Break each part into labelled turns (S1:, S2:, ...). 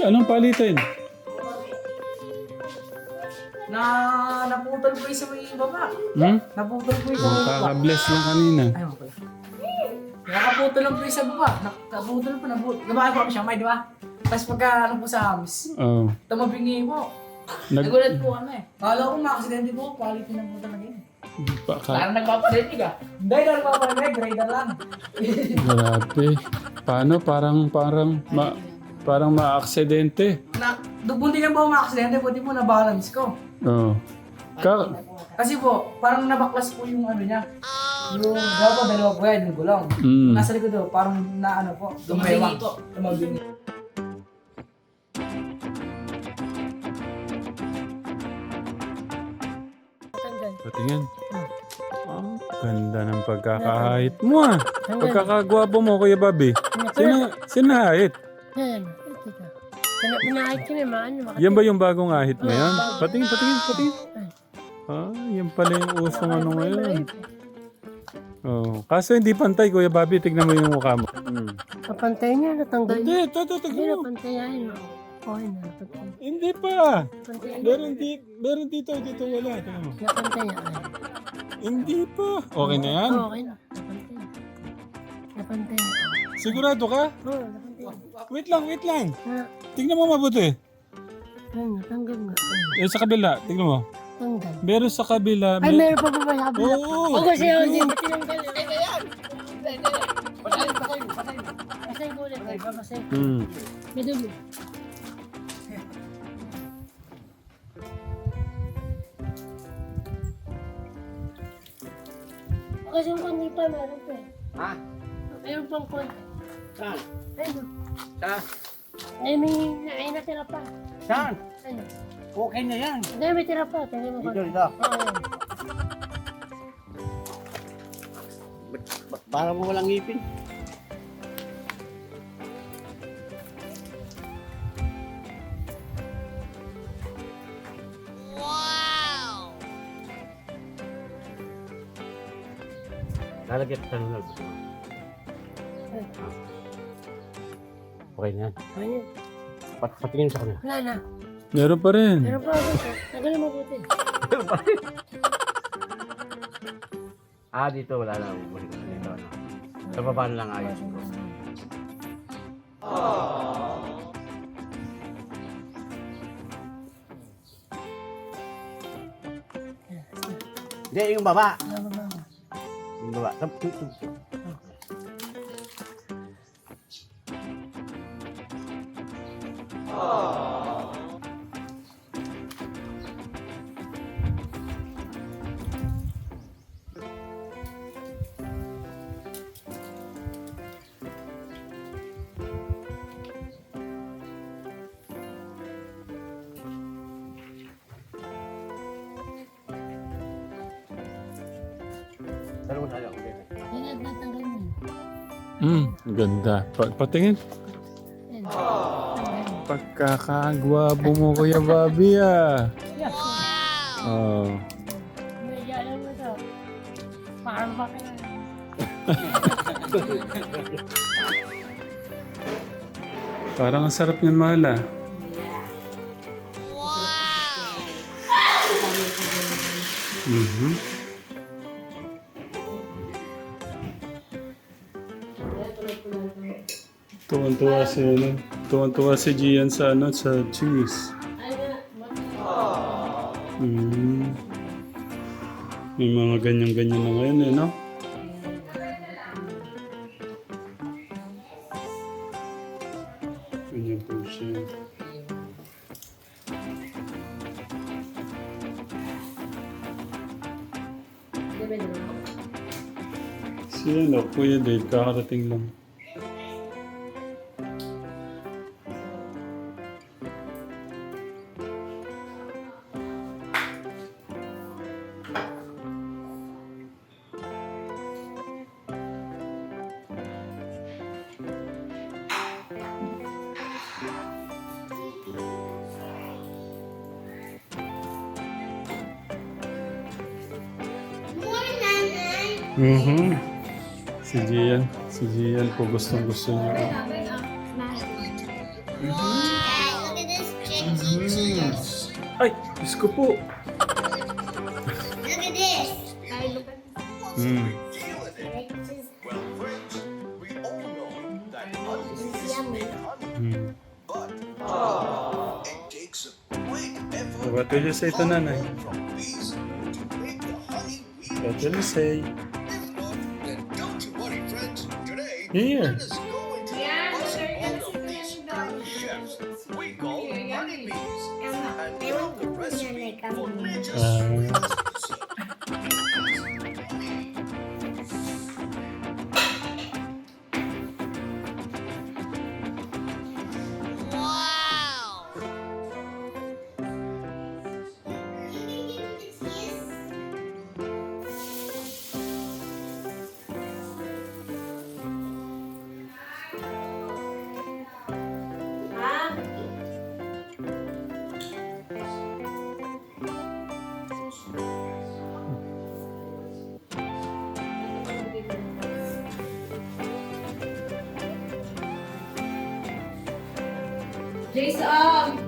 S1: Anong palitin?
S2: Na naputol po yung sa may baba.
S1: Hmm?
S2: Naputol po yung sa may baba.
S1: Kaka-bless lang kanina.
S2: Ay, mga pala. Nakaputol lang po yung sa baba. Nakaputol po, nabutol. Gabaki po ako siya, may di ba? Tapos pagka ano po sa amis,
S1: Oh.
S2: tumabingi po.
S1: Nag...
S2: Nagulat po kami. Kala ko makaksidente po, quality na po talaga yun.
S1: Baka...
S2: Parang nagpaparinig ah. Hindi na nagpaparinig, grader lang.
S1: Grabe. Paano? Parang, parang, ma... Parang ma-aksidente.
S2: na, bunti na po makaksidente, buti po na-balance ko.
S1: Oh. Ka...
S2: Kasi po, parang nabaklas po yung ano niya. Yung, dapat po, dalawa po yan, yung gulong.
S1: Mm.
S2: Nasa likod po, parang na ano po, tumewang. Tumabingi.
S1: Patingin. Ang ganda ng pagkakahait mo ah. Pagkakagwapo mo, Kuya Bobby. Sino, sinahit?
S3: Yan, ito. Kaya pinahit ko na maano, makati.
S1: Yan ba yung bagong ahit ngayon? Patingin, patingin, patingin. Ah, yan pala yung usong ano ngayon. Oh. Kaso hindi pantay, Kuya Bobby. Tignan mo yung mukha mo. Hmm.
S3: Kapantay niya, natanggal
S1: Hindi,
S3: niya.
S1: ito, ito,
S3: Hindi,
S1: tignan mo.
S3: napantay niya yun. oh. Okay na, napantay.
S1: Hindi pa.
S3: Napantay niya.
S1: Meron, di, meron dito, dito wala. Tignan mo.
S3: Napantay niya. ay.
S1: Hindi pa. Okay na yan?
S3: Okay na, napantay niya. Napantay niya.
S1: Sigurado ka?
S3: Oo, napantay niya.
S1: Wait lang, wait lang.
S3: Na,
S1: Tignan mo mabuti.
S3: ayun, natanggal nga. Ay,
S1: Eh, sa kabila, tignan mo.
S3: tanggal.
S1: Meron sa kabila.
S3: Ay,
S1: may-
S3: meron pa ba ba sa kabila?
S1: Oo.
S3: Oo, kasi ako din. Tinanggal. Ay, ayan. Patay, patay, patay. Patay ko ulit. Ay, papasay.
S1: Hmm.
S3: May dulo. Kasi yung kundi pa meron pa eh.
S2: Ha?
S3: Meron pang kundi.
S2: Saan?
S3: Ayun.
S2: Saan?
S3: Ay, may ay, natira pa.
S2: Saan?
S3: Ano?
S2: Okay na yan.
S3: Hindi, may tira pa. Tingnan mo
S2: Dito, dito.
S3: Oo, ayun.
S2: Parang mo walang ngipin.
S4: Lalagyan kita ng mo. Okay na yan.
S3: Ayun.
S4: Pat patingin sa kanya.
S3: Wala na.
S1: Meron pa rin.
S3: Meron pa ako. Tagalin mo buti.
S4: Ah, dito wala na. Bumalik na dito. Ano. Sa baba na lang ayos ko.
S2: Hindi, yung baba.
S3: Wala ba ba?
S4: Yung baba. Tap, tap,
S1: ganda. Pa- patingin.
S3: Yan. Tanggal mo.
S1: Kuya Bobby ah. Oh.
S3: Mo to. Parang?
S1: Parang ang sarap niyan, mahal ah. Mhm. Tuwan-tuwa si ano, tuwan-tuwa si Gian sa ano, sa cheese. Mm. May mga ganyan-ganyan na ngayon eh, no? Ganyan po siya. Si ano, Kuya Dave, kakarating lang. Po gustong gusto niya. Mhm. Mm. Ay, Diyos ko po.
S5: Look at this. Look at
S1: Mm.
S5: this.
S1: Mm. What will you say to nanay? What will you say? Here.
S5: I
S6: Jason!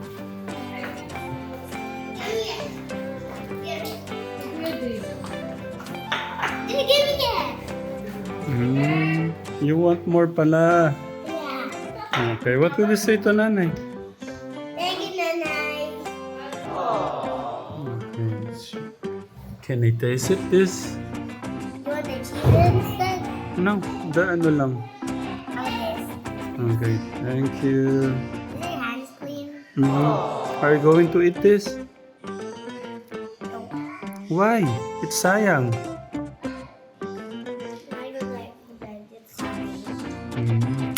S5: Did give me that?
S1: Mm. You want more pala.
S5: Yeah.
S1: Okay, what will you say to nanay?
S5: Thank you, Nanay.
S1: Okay. Can I taste it, this?
S5: You want the cheese instead?
S1: No, the ano lang. Okay, thank you.
S5: Clean?
S1: Mhm. Are you going to eat this?
S5: No.
S1: Why? It's sayang.
S5: I don't like bed. It's fine.
S1: Mm.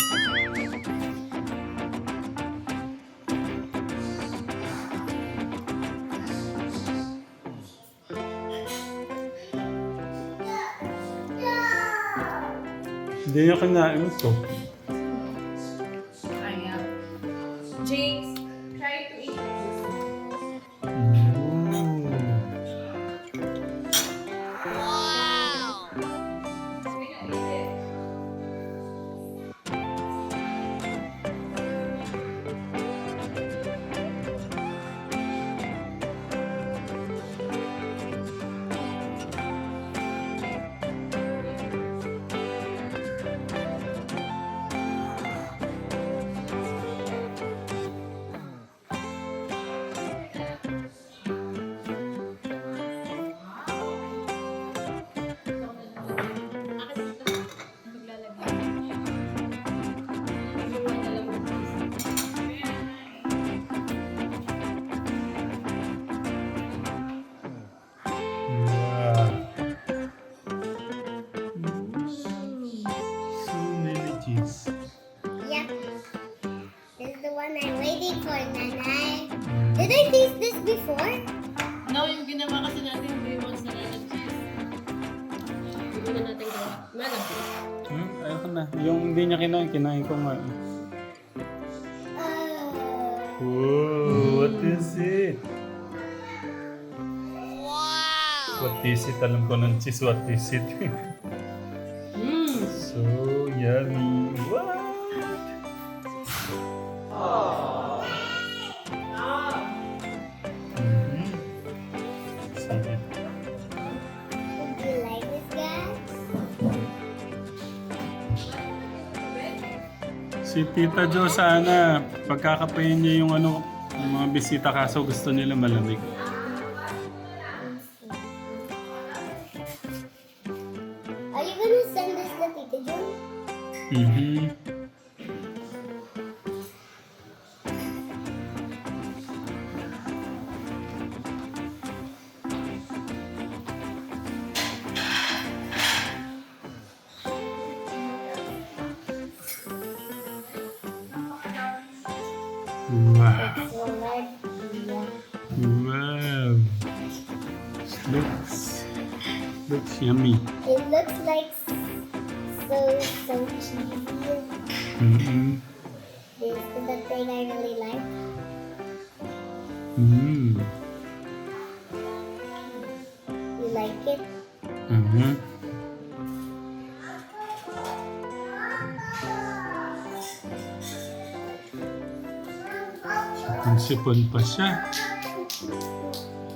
S1: Hindi niya kinain ito. Kinain, ko nga.
S5: Uh,
S1: Whoa, what is it? Wow! What is it? Alam ko ng cheese, what is it? Si Tita Jo sana, pagkakapayin niya yung ano, yung mga bisita kaso gusto nila malamig. Mm.
S5: You like it?
S1: Mm-hmm. Ang sipon pa siya.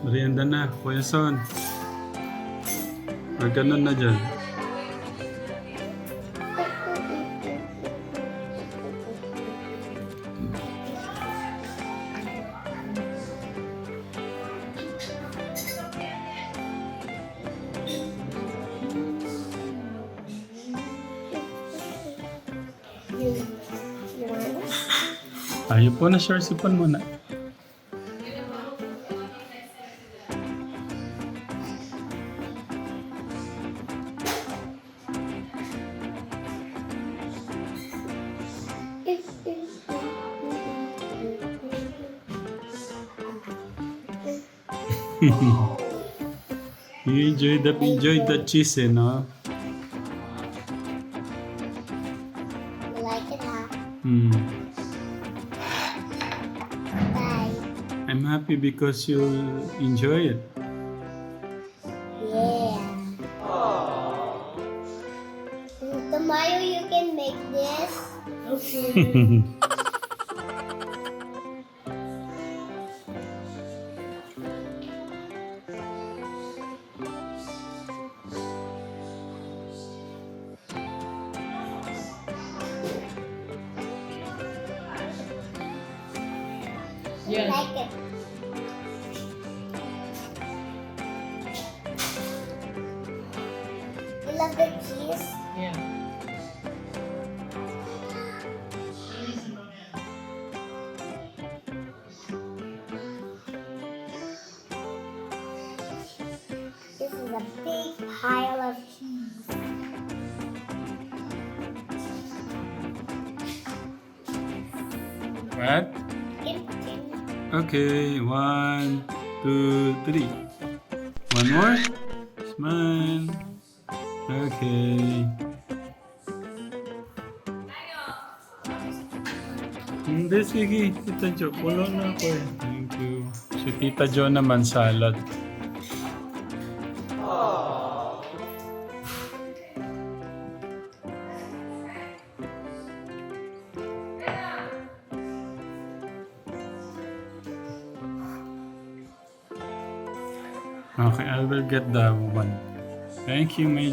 S1: Merienda na, Kuya ganun na dyan. Po na, share sipon muna. You enjoy the enjoy the cheese, eh, no? Because you enjoy it.
S5: Love the cheese?
S6: Yeah.
S5: This is a big pile of cheese.
S1: What?
S5: Continue.
S1: Okay, one, two, three. Tita Jo, pulo na ako eh. Thank you. Si Tita Jo naman, salad. Okay, I will get that one. Thank you, my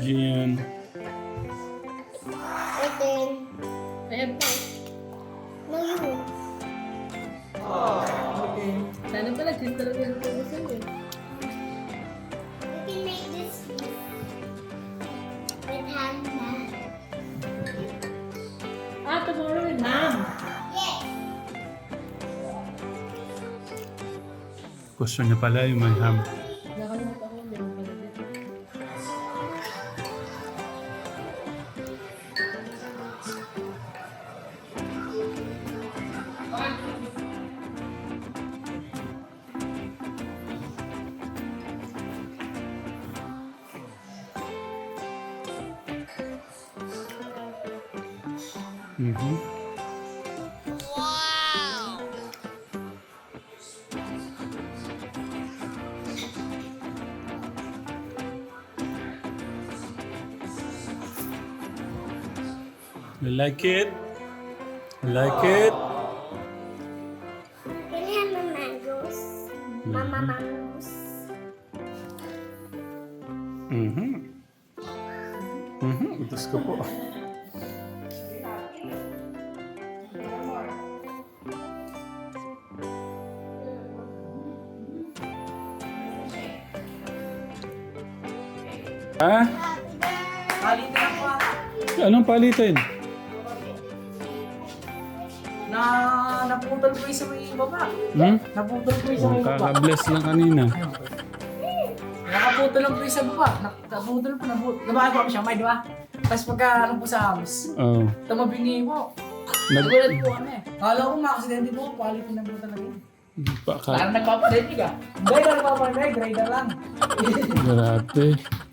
S6: Gusto
S1: niya pala yung may ham.
S6: Nakalimutan
S1: like it? Like it?
S5: Can you have my mangoes? Mama mangoes.
S1: Mhm. Mhm. Utos ko po. Ha?
S2: Palitan po ata.
S1: Anong palitin?
S2: Naputol ko yung sa may baba.
S1: Hmm?
S2: Naputol ko yung sa
S1: Oh,
S2: may baba.
S1: kaka-bless lang kanina.
S2: Nakaputol lang po yung sa baba. Nakaputol po. Lumakay po kami siya, may di ba? Tapos pagka ano po sa house,
S1: Oh.
S2: tumabingi po.
S1: Nag...
S2: Nagulat po kami. Kala ko makaksidente po, palitin na po talaga.
S1: Baka...
S2: Parang nagpaparinig ah. Hindi ka nagpaparinig, grader lang.
S1: Grabe.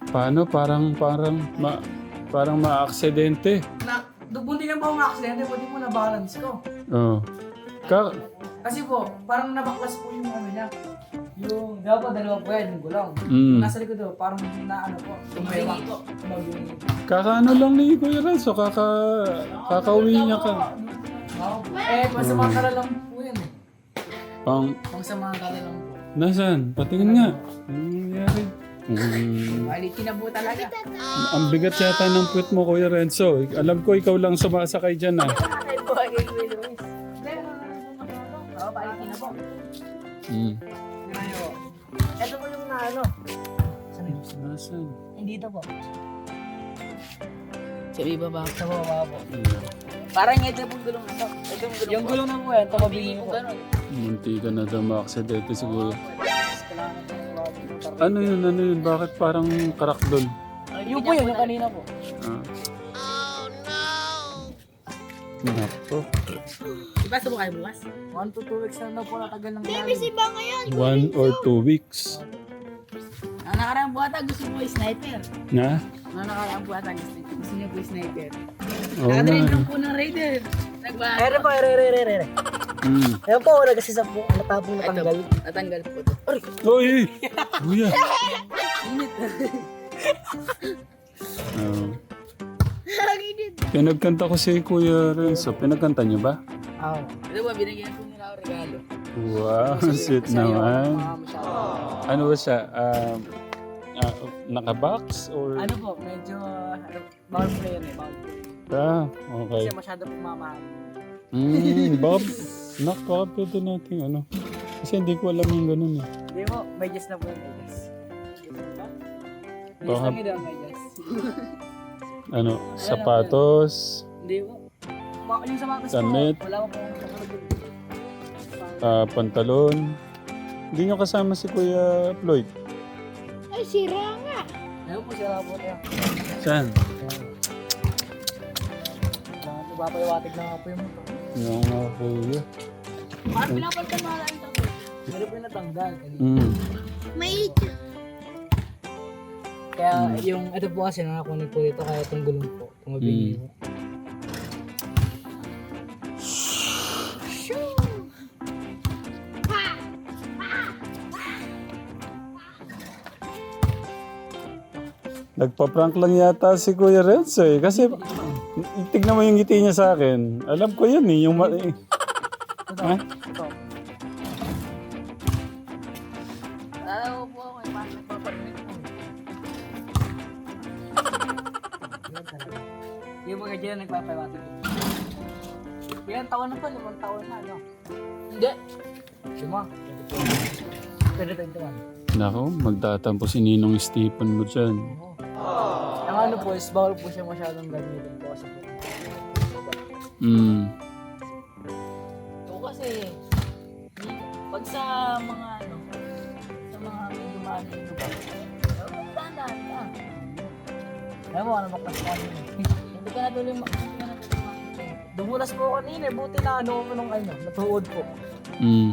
S1: Paano? Parang, parang, ma, parang ma-aksidente.
S2: na, bunti lang po ako makaksidente, buti po na-balance ko.
S1: Oh. Ka...
S2: Kasi po, parang nabaklas po yung ano niya. Yung, di ba po, dalawa po yan, yung gulong.
S1: Mm.
S2: Nasa likod do, parang na ano po, tumawak po. Po.
S1: Kakaano lang ni Kuya Renzo, kaka, kakauwi niya ka.
S2: Wow. Eh, masama ka lang po yan eh.
S1: Pang,
S7: Kung sa mga kanilang po.
S1: nasan? Patingin nga. Ano nangyari? Mm,
S7: Bali, kinabo talaga.
S1: ang bigat yata ng puwet mo, Kuya Renzo. Alam ko ikaw lang sumasakay dyan ah. Mm.
S2: Ito po yung na ano.
S1: Nasaan?
S2: Hindi ito po.
S7: Sa ibaba.
S2: Sa baba po.
S7: Parang ito pong gulong na to. Ito yung gulong
S2: Yung gulong na po yan, po.
S7: po ganun.
S1: Munti ka na daw maaksidente siguro.
S2: Yung.
S1: Ano yun, ano yun? Bakit parang karakdol?
S2: Yung po yun, yung kanina po.
S1: Ah. Nako.
S7: Diba subukan bukas?
S2: 1 to 2 weeks na na po natagal ng
S6: Baby, si ba ngayon?
S1: One or two weeks.
S7: Ang nakaraang buhata gusto mo yung sniper.
S1: Na?
S7: Ang nakaraang buhata gusto, gusto niya po yung sniper.
S1: Oo nga.
S7: Nakadrive lang po ng raider. Nagbago.
S2: Ere po, ere, ere, ere, ere.
S1: Mm.
S2: Ayun po, wala kasi sa po, natapong natanggal.
S7: Ito, natanggal po ito.
S1: Uy! Kuya! Oh. Pinagkanta ko si Kuya Renzo. Pinagkanta niyo ba?
S2: Oo.
S7: Ito ba, binigyan po nila ako regalo.
S1: Wow, sweet naman. Ano ba siya? Um, ah, naka-box or?
S2: Ano po, medyo, ano, bawal po yun eh, bawal po.
S1: Ah, okay.
S2: Kasi masyado pong mamahal.
S1: Mm, Bob, nak, baka pwede natin ano. Kasi hindi ko alam yung ganun eh.
S2: Hindi po, medyas na po yung medyas. Medyas
S1: Baka-
S2: lang yun ang medyas.
S1: Ano, sapatos,
S2: Hindi po. Ma- yung sapatos ko,
S1: Damit.
S2: wala ko pong
S1: ah, pantalon. Hindi nyo kasama si Kuya Floyd.
S6: Ay, sira nga.
S2: Ayun po, sira po tayo.
S1: Saan?
S2: Kailangan po papayawatig na nga po yung mundo.
S1: Yung nga kuya.
S2: Parang pinapalitan na lang ito. Meron po yung natanggal. kanina.
S1: Mm.
S6: May
S2: Kaya yung, ito po kasi nakakunin po ito, kaya itong gulong po. Tumabili
S1: Mm.
S2: po.
S1: Nagpa-prank lang yata si Kuya Renzo eh. Kasi, tignan mo yung ngiti niya sa akin. Alam ko yun eh. Yung ma- eh.
S2: Ito. Dyan nagpapayawatig. Ilang taon na po? Limang taon na, no?
S7: Hindi.
S2: Lima. Pwede tayo tuwan.
S1: Nako, magtatampo si Ninong Stephen mo dyan.
S2: Ang ano po is, bawal po siya masyadong gamitin po kasi.
S1: Mm.
S7: Ito kasi, pag sa mga ano, sa mga may dumaan na lugar, tandaan ka.
S2: Alam mo, ano ba kasi?
S7: Hindi ka na tuloy ma- hindi ka na tuloy makikita.
S2: Dumulas po ako kanina, eh. buti na ano ko nung ano, natuod po.
S1: Mm.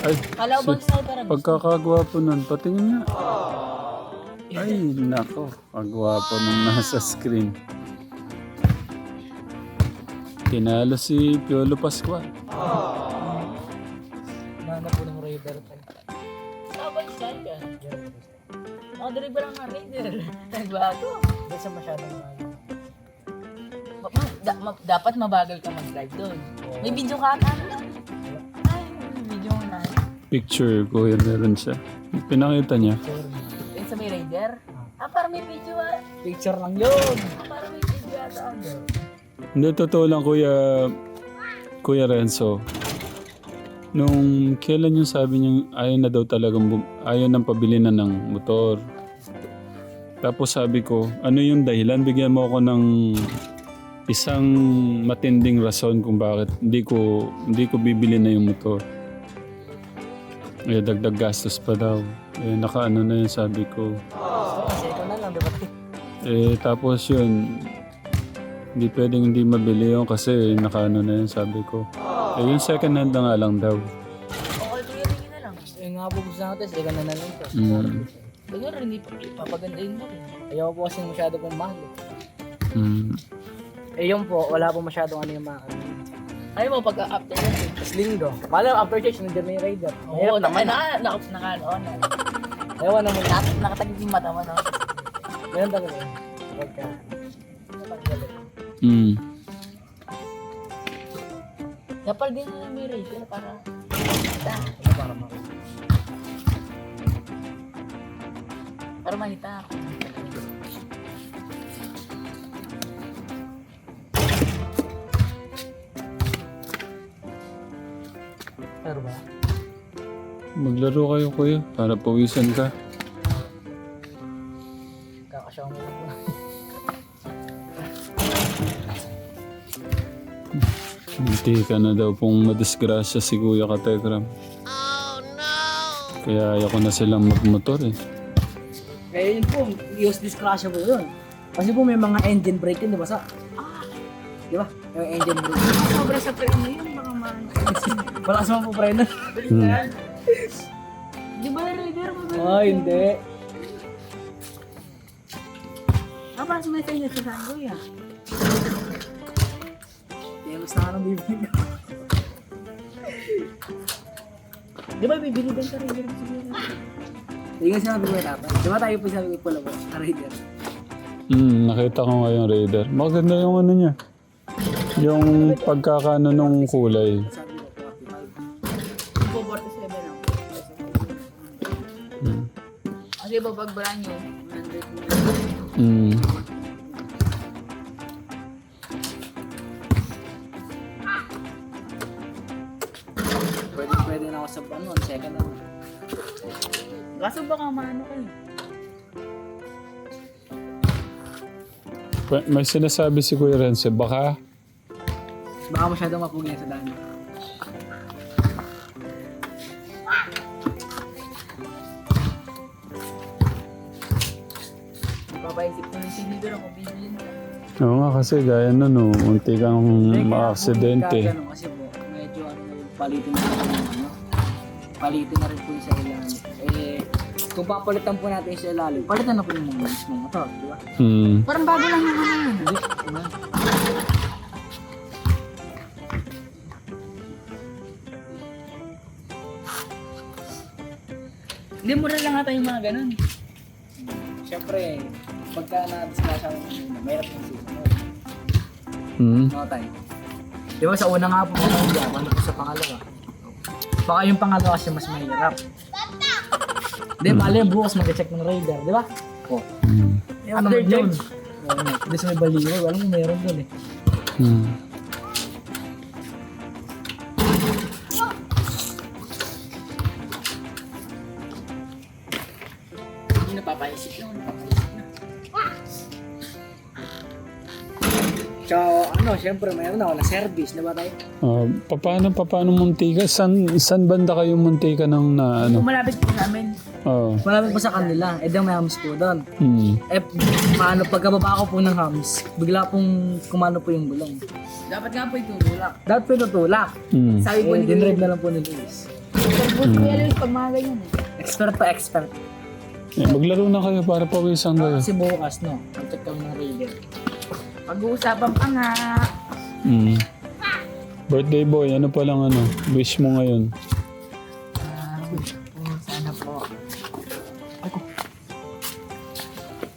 S1: Ay,
S7: Kala ko bang sniper ang
S1: pagkakagwapo nun, patingin nga. Ay, nako, ang gwapo nung nasa screen. Tinalo si Piolo Pascual.
S7: Nakadrive lang ng raider. Nagbago.
S2: Siya masyadong ano.
S7: Ma- ma- da- ma- dapat mabagal ka mag-drive doon. May video ka ata na. Ay, may video na.
S1: Picture ko, yan meron siya. Pinakita niya.
S7: Yung sa may raider. Ah, parang may video ah.
S2: Picture lang yun.
S7: Ah, parang may video ata. ano.
S1: Hindi, totoo lang, Kuya, Kuya Renzo. Nung kailan yung sabi niya, ayaw na daw talagang, bum- ayaw nang pabili na ng motor. Tapos sabi ko, ano yung dahilan? Bigyan mo ako ng isang matinding rason kung bakit hindi ko, hindi ko bibili na yung motor. Eh, dagdag gastos pa daw. Eh, nakaano na yun, sabi ko. Eh, tapos yun, hindi pwedeng hindi mabili yun kasi nakaano na yun, sabi ko. Eh, yung second hand na nga lang daw.
S7: Okay, clearing na lang.
S2: Yung nga po gusto natin, ikaw na na lang.
S1: Mm.
S7: Hindi pa ipapagandahin mo rin.
S2: Ayaw po kasi masyado pong mahal. eh.
S1: Mm.
S2: Eh yun po, wala po masyadong ano yung mga ano.
S7: Ayaw mo pagka-after yun.
S2: Tapos linggo. Malam, after church, nandiyan na yung Raider.
S7: Oo,
S2: Mahirap
S7: naman
S2: naman.
S7: na. Naka, naka, naka, naka,
S2: Ewan naman.
S7: naka, nakatagid yung mata mo, no?
S2: Ganun talaga. eh. Pagka...
S1: Mm.
S7: Kapal din na may radio para makita.
S2: Para ma-
S7: Para makita ako.
S2: Pero ba?
S1: Maglaro kayo kuya para pawisan ka.
S2: Kakasyaw mo po.
S1: Hindi ka na daw pong madisgrasya si Kuya Kategram. Oh no! Kaya ayaw ko na silang magmotor eh.
S2: Eh yun po, use discrasya po yun. Kasi po may mga engine brake yun, di ba sa? Di ba? Yung engine brake.
S7: Sobra sa preno yun, baka man.
S2: Wala sa mga po preno.
S1: Hmm.
S7: Di ba na leader mo?
S2: Oh, hindi.
S7: Ah, parang sumitay niya sa sanggoy ah.
S2: Telos na ka ng bibig.
S7: Di ba bibili din ka din siguro?
S2: Hindi nga sinabi ko Tata. Di ba tayo po sabi ko pala po, sa rider.
S1: Hmm, nakita ko nga yung Raider. Maganda yung ano niya. Yung pagkakano nung kulay.
S2: Sabi ko, 45.
S7: Ipo 47 lang.
S1: Hmm.
S7: Kasi iba pag brand new, 100 mo.
S1: Hmm.
S2: Pwede, pwede na ako sa ano, second ano.
S7: Kaso baka maano kayo.
S1: Pa- May sinasabi si Kuya Renzo, baka
S2: Baka masyadong mapugi sa daan.
S7: Papaisip ko yung sige doon kung bibili na.
S1: Oo nga kasi gaya nun, no, unti kang
S2: Kaya
S1: maaksidente.
S2: po, Kasi po, medyo ano, na rin, palitin na rin yung ano. Palitin na rin po yung sa ilalim. Eh, kung papalitan po natin sa ilalim, palitan na po yung mga mismo motor, di ba?
S1: Hmm.
S7: Parang bago lang yung ano yun.
S2: Hindi, diba?
S7: Hindi mura lang ata yung mga ganun.
S2: Siyempre, pagka na-discuss ako ng una, mayroon yung susunod.
S1: Hmm.
S2: No, tay. Di ba sa una nga po, ano sa pangalawa. Baka yung pangalawa kasi mas mahirap. Di, mali bukas mag-check ng radar, di ba? Oh.
S1: Hmm.
S2: Ano naman yun? Oo, Hindi sa may baliw, alam mo meron dun eh.
S1: Hmm.
S2: Siyempre mayroon ako na service, di ba tayo?
S1: Ah, paano, paano muntika? San, san banda kayo muntika ng na ano?
S7: Malapit po sa amin,
S1: Oh.
S2: Malapit pa sa kanila, eh di may hams po doon.
S1: Hmm.
S2: Eh, paano, pagkababa ko po ng hams, bigla pong kumano po yung gulong.
S7: dapat nga po itutulak.
S2: Dapat po tutulak.
S1: Hmm.
S7: Sabi po
S2: Eh,
S7: ni
S2: dinrive na lang po ni Luis.
S7: Pag Kuya Luis, pag mga ganyan eh.
S2: Expert pa expert.
S1: Eh, maglaro na kayo para pawisan kayo.
S2: Kasi bukas, no, mag-check kami ng radar.
S7: Pag-uusapan pa nga.
S1: Hmm. Birthday boy, ano pa lang ano? Wish mo ngayon?
S7: Ah, wish ko po, sana po. Ako.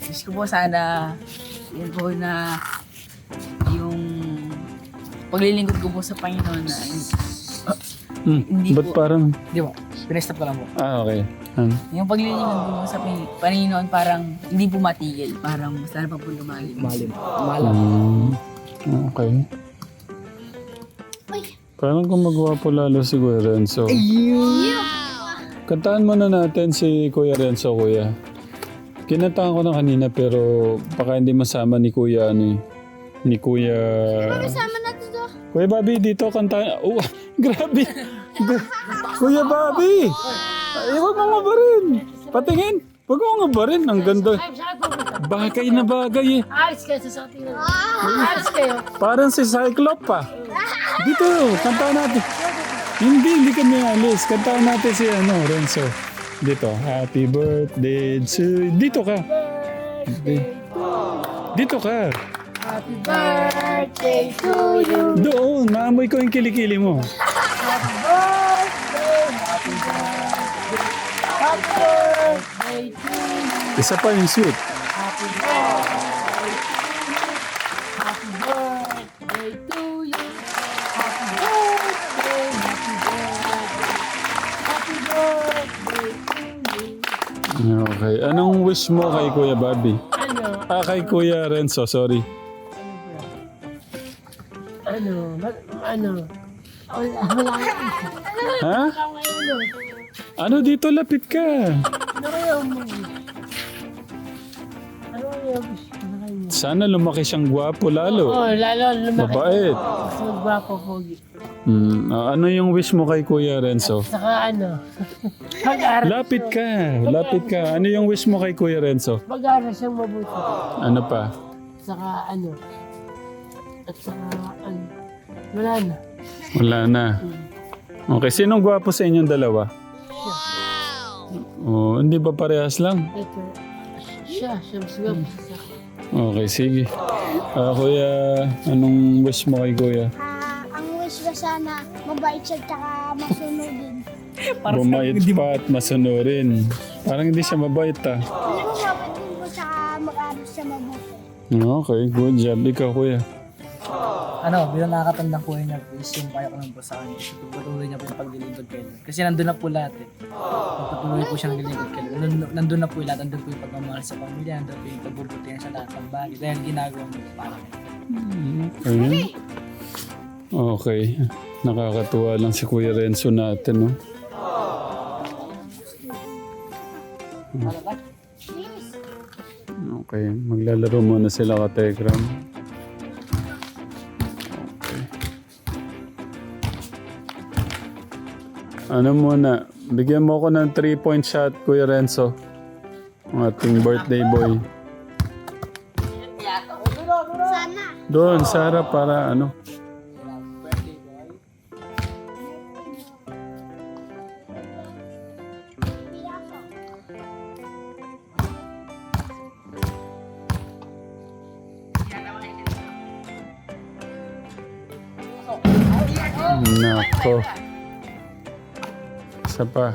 S7: Wish ko po sana, yun po na yung paglilingkod ko po sa Panginoon na
S1: Hmm.
S7: Hindi
S1: Ba't
S7: po.
S1: parang...
S2: Di ba? Pinestop ko lang po.
S1: Ah, okay. Hmm.
S7: yung paglilingkod ko po sa Pang- Panginoon parang hindi po matigil. Parang sana pa po lumalim.
S2: Malim. Malam.
S1: Hmm. Okay. Parang gumagawa po lalo si Kuya Renzo. Kantaan muna natin si Kuya Renzo, Kuya. Kinantahan ko na kanina pero baka hindi masama ni Kuya ano eh. Ni Kuya...
S6: Kasama natin to.
S1: Kuya Bobby, dito kanta. Oh, grabe. Gra- Kuya Bobby. Ay, huwag mo nga ba rin. Patingin. Huwag mo nga ba rin. Ang ganda. Bagay na bagay eh.
S2: Ayos kayo sa ating Ayos kayo.
S1: Parang si Cyclop pa. Dito, kanta natin. Hindi, hindi kami alis. Kanta natin si ano, Renzo. Dito, happy birthday to... Dito ka. Dito ka.
S2: Happy birthday to you.
S1: Doon, maamoy ko yung kilikili mo. Isa pa yung sweet.
S2: Happy birthday. Happy birthday.
S3: to you. Happy birthday, happy birthday. Happy birthday to you.
S1: Okay. Anong wish mo kay Kuya Bobby?
S3: Ano?
S1: Ah, kay Kuya Renzo, sorry.
S3: Ano? Ba- ano? Wala, wala.
S1: Ha?
S3: Ano ano?
S1: Ano dito? Lapit ka. Sana lumaki siyang gwapo lalo.
S3: Oh, lalo lumaki.
S1: Mabait.
S3: Mas magwapo pogi.
S1: Hmm, ah, ano yung wish mo kay Kuya Renzo?
S3: Saka ano? Pag-aral.
S1: Lapit ka. Lapit ka. Ano yung wish mo kay Kuya Renzo?
S3: Pag-aral siyang mabuti.
S1: Ano pa?
S3: Saka ano? At saka ano? Wala na.
S1: Wala na. Okay, sinong gwapo sa inyong dalawa? Oh, hindi ba parehas lang?
S3: Ito. Siya, siya mas gwapo sa akin.
S1: Okay, sige. Ah, kuya, anong wish mo kay Kuya?
S5: Ah, ang wish ko sana mabait siya tsaka masunodin.
S1: Bumait pa at masunurin. Parang hindi siya mabait ah.
S5: Hindi mo mabait din ko tsaka mag-aral siya mabuti.
S1: Okay, good job. Ikaw, Kuya.
S2: Ano, bilang nakakatandang kuya niya, is yung kaya ko lang po sa kanya. Kasi patuloy niya po yung paglilingkod kay Lord. Kasi nandun na po lahat eh. Patuloy po siya naglilingkod kay Lord. Nandun, nandun na po lahat. Nandun po yung pagmamahal sa pamilya. Nandun po yung pagbubutihan sa lahat ng bagay. Dahil ginagawa mo para kay
S1: Okay. Okay. Nakakatuwa lang si Kuya Renzo natin, no? Okay, maglalaro muna sila ka Telegram. Ano muna, bigyan mo ako ng 3-point shot, Kuya Renzo. Ang ating birthday boy.
S5: Sana.
S1: Doon, sa harap para ano. Isa pa.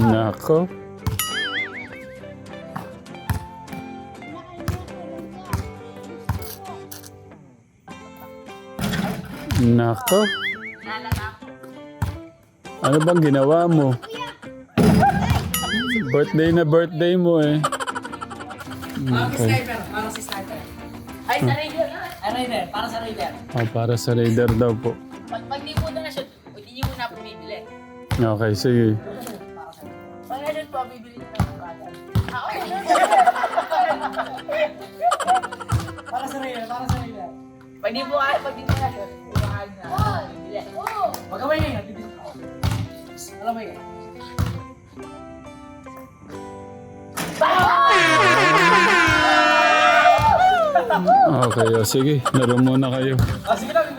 S1: Nako. Nako. Ano bang ginawa mo? Birthday na birthday mo eh. Okay.
S7: Ay, sa radio na.
S2: Ay, Raider, para sa Raider.
S1: Ah, para sa Raider daw po. Okay, sige.
S7: Pag ganun po, bibili na ng bata. Ako,
S2: Para sa Raider, para sa Raider.
S7: pag di po kaya, pag di po na kumakain na. Bibili.
S2: Ko. Alam mo yun.
S1: Okay, oh, sige. Laro muna kayo.
S2: Ah, sige lang.